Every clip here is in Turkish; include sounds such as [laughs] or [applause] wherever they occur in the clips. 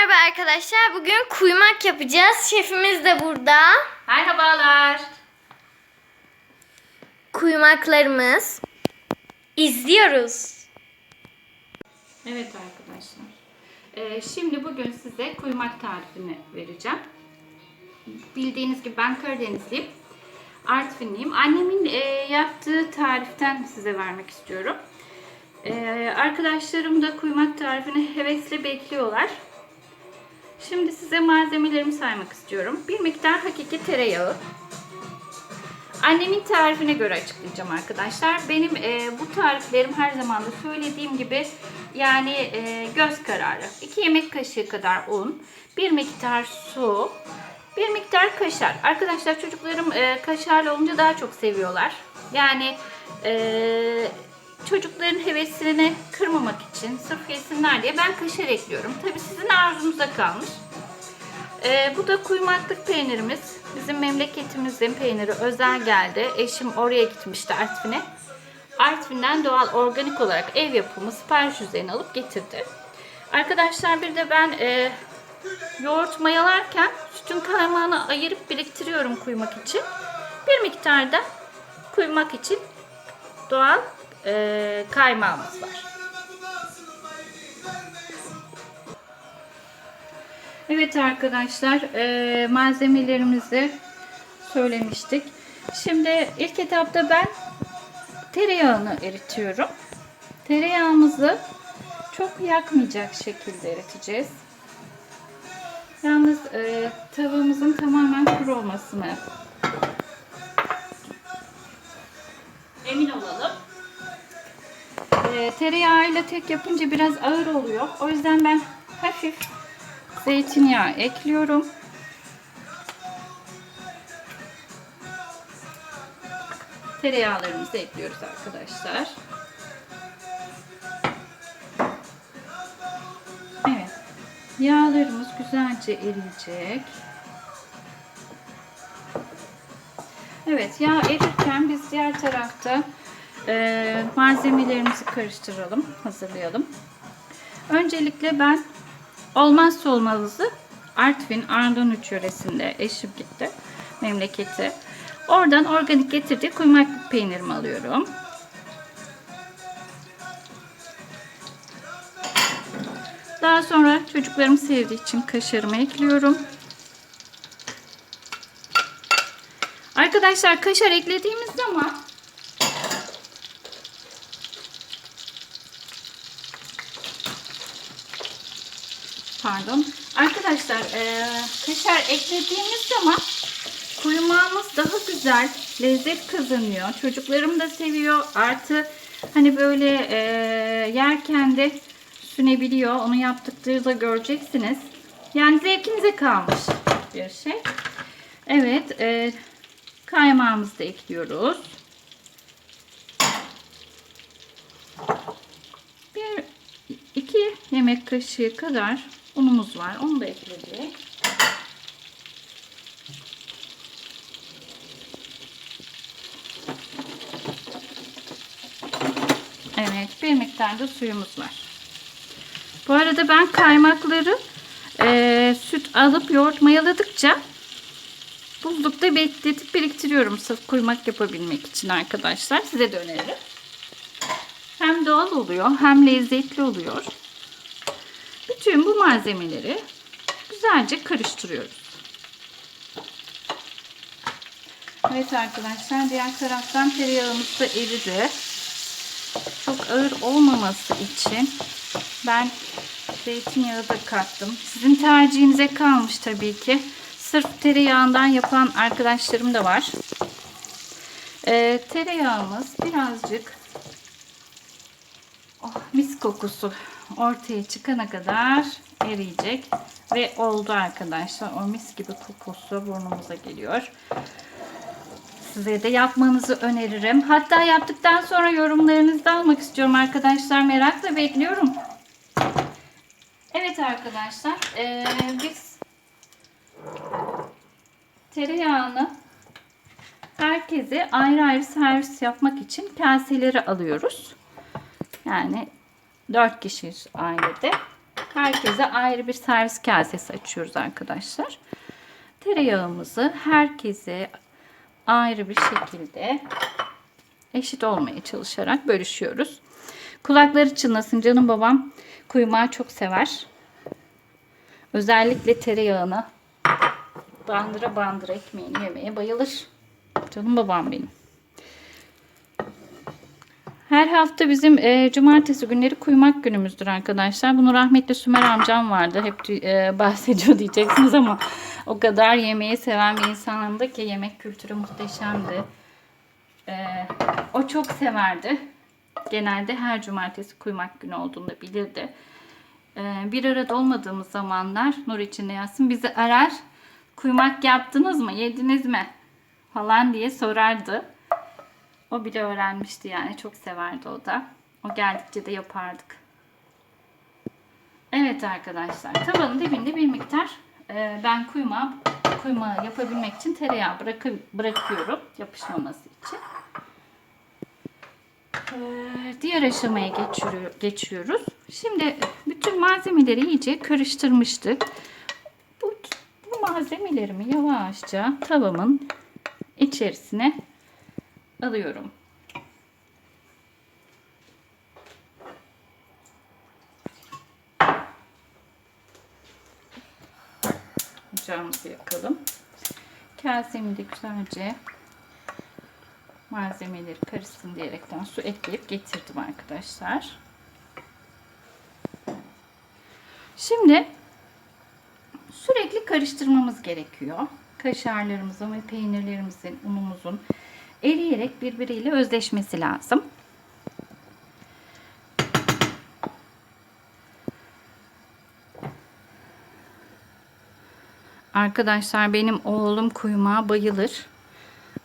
merhaba arkadaşlar. Bugün kuymak yapacağız. Şefimiz de burada. Merhabalar. Kuymaklarımız. İzliyoruz. Evet arkadaşlar. Ee, şimdi bugün size kuymak tarifini vereceğim. Bildiğiniz gibi ben Karadenizliyim. Artvinliyim. Annemin e, yaptığı tariften size vermek istiyorum. Ee, arkadaşlarım da kuymak tarifini hevesle bekliyorlar. Şimdi size malzemelerimi saymak istiyorum. Bir miktar hakiki tereyağı. Annemin tarifine göre açıklayacağım arkadaşlar. Benim e, bu tariflerim her zaman da söylediğim gibi yani e, göz kararı. 2 yemek kaşığı kadar un, bir miktar su, bir miktar kaşar. Arkadaşlar çocuklarım e, kaşarlı olunca daha çok seviyorlar. Yani e, çocukların hevesini kırmamak için sırf yesinler diye ben kaşar ekliyorum. Tabi sizin arzunuza kalmış. Ee, bu da kuymaklık peynirimiz. Bizim memleketimizin peyniri özel geldi. Eşim oraya gitmişti Artvin'e. Artvin'den doğal organik olarak ev yapımı sipariş üzerine alıp getirdi. Arkadaşlar bir de ben e, yoğurt mayalarken sütün kaymağını ayırıp biriktiriyorum kuymak için. Bir miktar da kuymak için doğal e, kaymağımız var. Evet arkadaşlar e, malzemelerimizi söylemiştik. Şimdi ilk etapta ben tereyağını eritiyorum. Tereyağımızı çok yakmayacak şekilde eriteceğiz. Yalnız e, tavamızın tamamen kuru olmasını emin olalım. E, tereyağıyla tek yapınca biraz ağır oluyor. O yüzden ben hafif zeytinyağı ekliyorum. Tereyağlarımızı ekliyoruz arkadaşlar. Evet. Yağlarımız güzelce eriyecek. Evet yağ erirken biz diğer tarafta e, malzemelerimizi karıştıralım, hazırlayalım. Öncelikle ben Olmazsa olmazı Artvin Ardanuç yöresinde eşim gitti memleketi. Oradan organik getirdiği kuymaklık peynirimi alıyorum. Daha sonra çocuklarım sevdiği için kaşarımı ekliyorum. Arkadaşlar kaşar eklediğimiz zaman pardon. Arkadaşlar e, kaşar eklediğimiz zaman kuymağımız daha güzel lezzet kazanıyor. Çocuklarım da seviyor. Artı hani böyle e, yerken de sünebiliyor. Onu yaptıklarınızda göreceksiniz. Yani zevkinize kalmış bir şey. Evet. E, kaymağımızı da ekliyoruz. Bir iki yemek kaşığı kadar unumuz var. Onu da ekledik. Evet, bir miktar da suyumuz var. Bu arada ben kaymakları e, süt alıp yoğurt mayaladıkça buzlukta bekletip biriktiriyorum sırf kuymak yapabilmek için arkadaşlar. Size de öneririm. Hem doğal oluyor hem lezzetli oluyor. Bütün bu malzemeleri güzelce karıştırıyoruz. Evet arkadaşlar diğer taraftan tereyağımız da eridi. Çok ağır olmaması için ben zeytinyağı da kattım. Sizin tercihinize kalmış tabii ki. Sırf tereyağından yapan arkadaşlarım da var. Ee, tereyağımız birazcık oh, mis kokusu ortaya çıkana kadar eriyecek. Ve oldu arkadaşlar. O mis gibi kokusu burnumuza geliyor. Size de yapmanızı öneririm. Hatta yaptıktan sonra yorumlarınızı da almak istiyorum arkadaşlar. Merakla bekliyorum. Evet arkadaşlar. Ee, biz tereyağını herkese ayrı ayrı servis yapmak için kaseleri alıyoruz. Yani 4 kişi ailede. Herkese ayrı bir servis kasesi açıyoruz arkadaşlar. Tereyağımızı herkese ayrı bir şekilde eşit olmaya çalışarak bölüşüyoruz. Kulakları çınlasın canım babam kuymağı çok sever. Özellikle tereyağını bandıra bandıra ekmeğini yemeye bayılır. Canım babam benim. Her hafta bizim e, cumartesi günleri kuymak günümüzdür arkadaşlar. Bunu rahmetli Sümer amcam vardı. Hep e, bahsediyor diyeceksiniz ama o kadar yemeği seven bir insandı ki yemek kültürü muhteşemdi. E, o çok severdi. Genelde her cumartesi kuymak günü olduğunu bilirdi. E, bir arada olmadığımız zamanlar Nur içinde yazsın bizi arar. Kuymak yaptınız mı? Yediniz mi? Falan diye sorardı. O bile öğrenmişti yani. Çok severdi o da. O geldikçe de yapardık. Evet arkadaşlar. Tavanın dibinde bir miktar e, ben kuyma kuyma yapabilmek için tereyağı bırakı, bırakıyorum. Yapışmaması için. E, diğer aşamaya geçiyor, geçiyoruz. Şimdi bütün malzemeleri iyice karıştırmıştık. Bu, bu malzemelerimi yavaşça tavamın içerisine alıyorum. Ocağımızı yakalım. Kasemi de güzelce malzemeleri karışsın diyerekten su ekleyip getirdim arkadaşlar. Şimdi sürekli karıştırmamız gerekiyor. Kaşarlarımızın ve peynirlerimizin, unumuzun eriyerek birbiriyle özleşmesi lazım. Arkadaşlar benim oğlum kuymağa bayılır.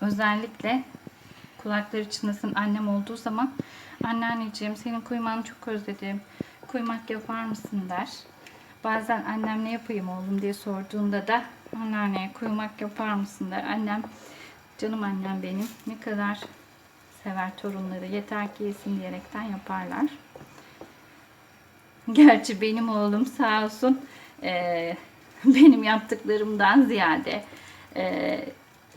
Özellikle kulakları çınlasın annem olduğu zaman anneanneciğim senin kuymağını çok özledim. Kuymak yapar mısın der. Bazen annem ne yapayım oğlum diye sorduğunda da anneanne kuymak yapar mısın der. Annem Canım annem benim ne kadar sever torunları yeter ki yesin diyerekten yaparlar. Gerçi benim oğlum sağ olsun e, benim yaptıklarımdan ziyade e,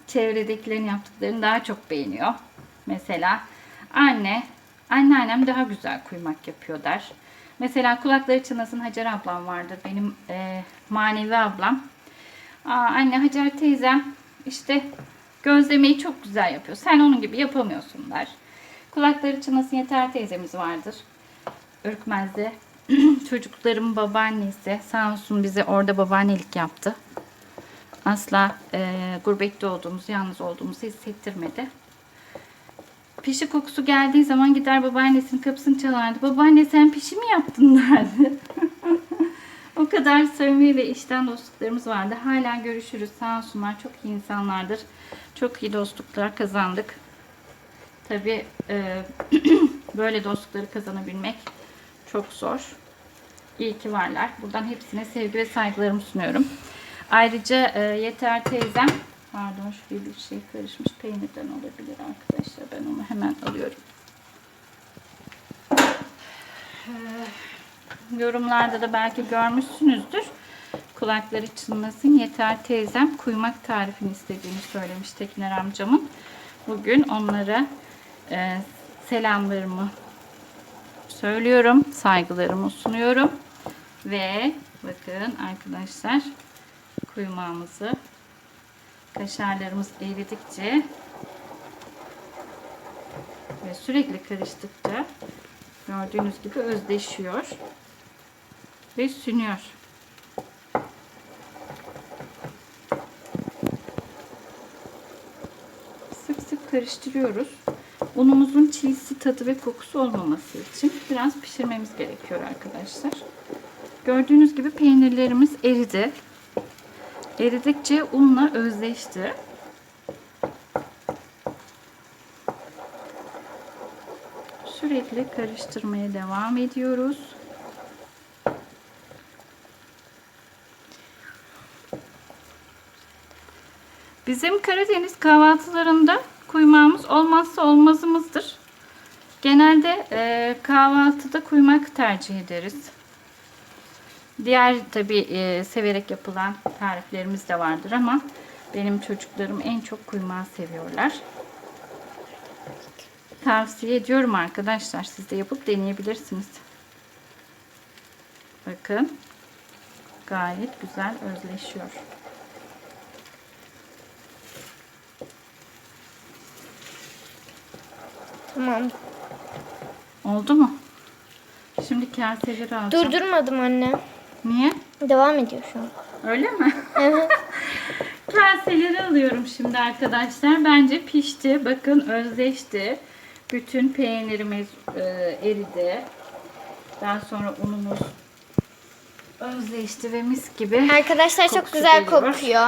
çevredekilerin yaptıklarını daha çok beğeniyor. Mesela anne, anneannem daha güzel kuymak yapıyor der. Mesela kulakları çınlasın Hacer ablam vardır benim e, manevi ablam. Aa, anne Hacer teyzem işte Gözlemeyi çok güzel yapıyor. Sen onun gibi yapamıyorsun der. Kulakları çınlasın yeter teyzemiz vardır. Ürkmez'de. [clears throat] Çocuklarımın babaannesi sağ olsun bize orada babaannelik yaptı. Asla e, gurbette olduğumuzu, yalnız olduğumuzu hissettirmedi. Pişi kokusu geldiği zaman gider babaannesinin kapısını çalardı. Babaanne sen pişi mi yaptın [laughs] derdi. O kadar samimi ve işten dostluklarımız vardı. Hala görüşürüz. Sağ olsunlar. Çok iyi insanlardır. Çok iyi dostluklar kazandık. Tabi e, [clears throat] böyle dostlukları kazanabilmek çok zor. İyi ki varlar. Buradan hepsine sevgi ve saygılarımı sunuyorum. Ayrıca e, Yeter teyzem pardon şuraya bir şey karışmış peynirden olabilir arkadaşlar. Ben onu hemen alıyorum. E, yorumlarda da belki görmüşsünüzdür kulakları çınlasın yeter teyzem kuymak tarifini istediğini söylemiş Tekiner amcamın. Bugün onlara e, selamlarımı söylüyorum. Saygılarımı sunuyorum. Ve bakın arkadaşlar kuymağımızı kaşarlarımız eridikçe ve sürekli karıştıkça gördüğünüz gibi özdeşiyor ve sünüyor. karıştırıyoruz. Unumuzun çiğsi tadı ve kokusu olmaması için biraz pişirmemiz gerekiyor arkadaşlar. Gördüğünüz gibi peynirlerimiz eridi. Eridikçe unla özleşti. Sürekli karıştırmaya devam ediyoruz. Bizim Karadeniz kahvaltılarında kuymağımız olmazsa olmazımızdır. Genelde e, kahvaltıda kuymak tercih ederiz. Diğer tabi severek yapılan tariflerimiz de vardır ama benim çocuklarım en çok kuymağı seviyorlar. Tavsiye ediyorum arkadaşlar. Siz de yapıp deneyebilirsiniz. Bakın. Gayet güzel özleşiyor. Tamam. Oldu mu? Şimdi kaseleri alacağım. Durdurmadım anne. Niye? Devam ediyor şu an. Öyle mi? [laughs] Kaseleri alıyorum şimdi arkadaşlar. Bence pişti. Bakın özleşti. Bütün peynirimiz e, eridi. Daha sonra unumuz özleşti ve mis gibi. Arkadaşlar çok güzel geliyor. kokuyor.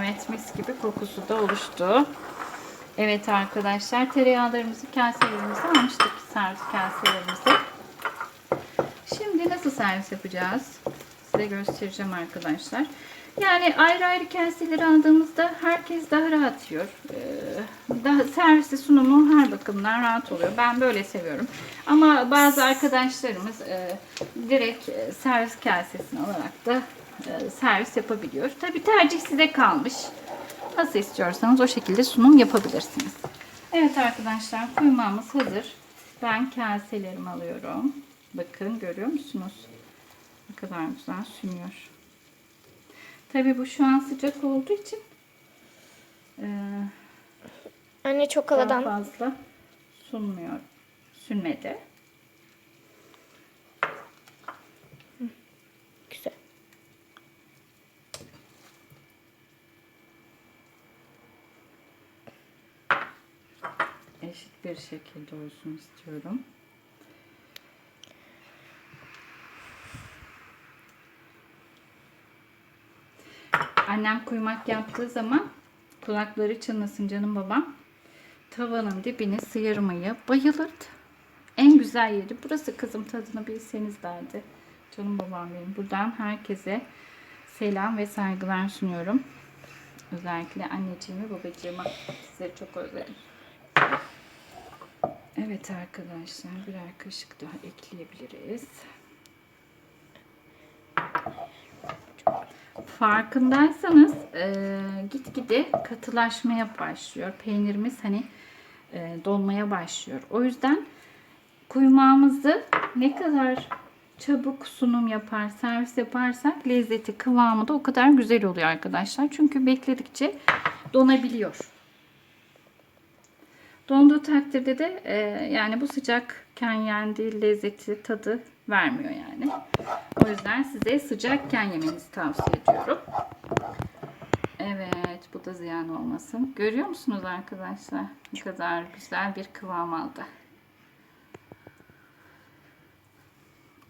Evet mis gibi kokusu da oluştu. Evet arkadaşlar tereyağlarımızı kaselerimize almıştık. Servis kaselerimizi. Şimdi nasıl servis yapacağız? Size göstereceğim arkadaşlar. Yani ayrı ayrı kaseleri aldığımızda herkes daha rahat yiyor. Ee, daha servisi sunumu her bakımdan rahat oluyor. Ben böyle seviyorum. Ama bazı arkadaşlarımız e, direkt e, servis kasesini alarak da e, servis yapabiliyor. Tabii tercih size kalmış. Nasıl istiyorsanız o şekilde sunum yapabilirsiniz. Evet arkadaşlar kuymağımız hazır. Ben kaselerimi alıyorum. Bakın görüyor musunuz? Ne kadar güzel sünüyor. Tabii bu şu an sıcak olduğu için eee, Anne çok havadan. fazla sunmuyor. Sünmedi. Güzel. Eşit bir şekilde olsun istiyorum. Annem kuymak yaptığı zaman kulakları çınlasın canım babam. Tavanın dibini sıyırmayı bayılırdı. En güzel yeri burası kızım tadını bilseniz derdi. Canım babam benim. Buradan herkese selam ve saygılar sunuyorum. Özellikle anneciğime babacığıma sizleri çok özledim. Evet arkadaşlar birer kaşık daha ekleyebiliriz. Farkındaysanız e, gitgide katılaşmaya başlıyor. Peynirimiz hani e, dolmaya başlıyor. O yüzden kuymağımızı ne kadar çabuk sunum yapar, servis yaparsak lezzeti, kıvamı da o kadar güzel oluyor arkadaşlar. Çünkü bekledikçe donabiliyor. Donduğu takdirde de e, yani bu sıcakken yendiği lezzeti, tadı vermiyor yani. O yüzden size sıcakken yemenizi tavsiye ediyorum. Evet, bu da ziyan olmasın. Görüyor musunuz arkadaşlar? Ne kadar güzel bir kıvam aldı.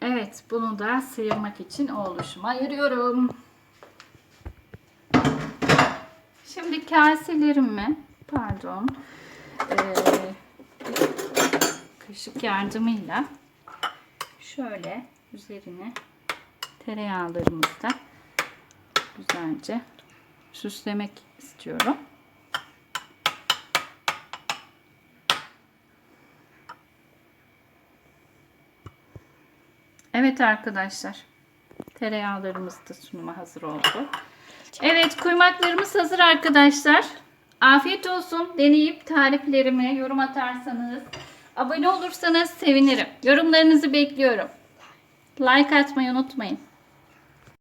Evet, bunu da sıyırmak için oluşuma ayırıyorum. Şimdi kaselerimi, pardon, eee, kaşık yardımıyla şöyle üzerine tereyağlarımızda güzelce süslemek istiyorum. Evet arkadaşlar. Tereyağlarımız da sunuma hazır oldu. Evet kuymaklarımız hazır arkadaşlar. Afiyet olsun. Deneyip tariflerimi yorum atarsanız, abone olursanız sevinirim. Yorumlarınızı bekliyorum. Like atmayı unutmayın.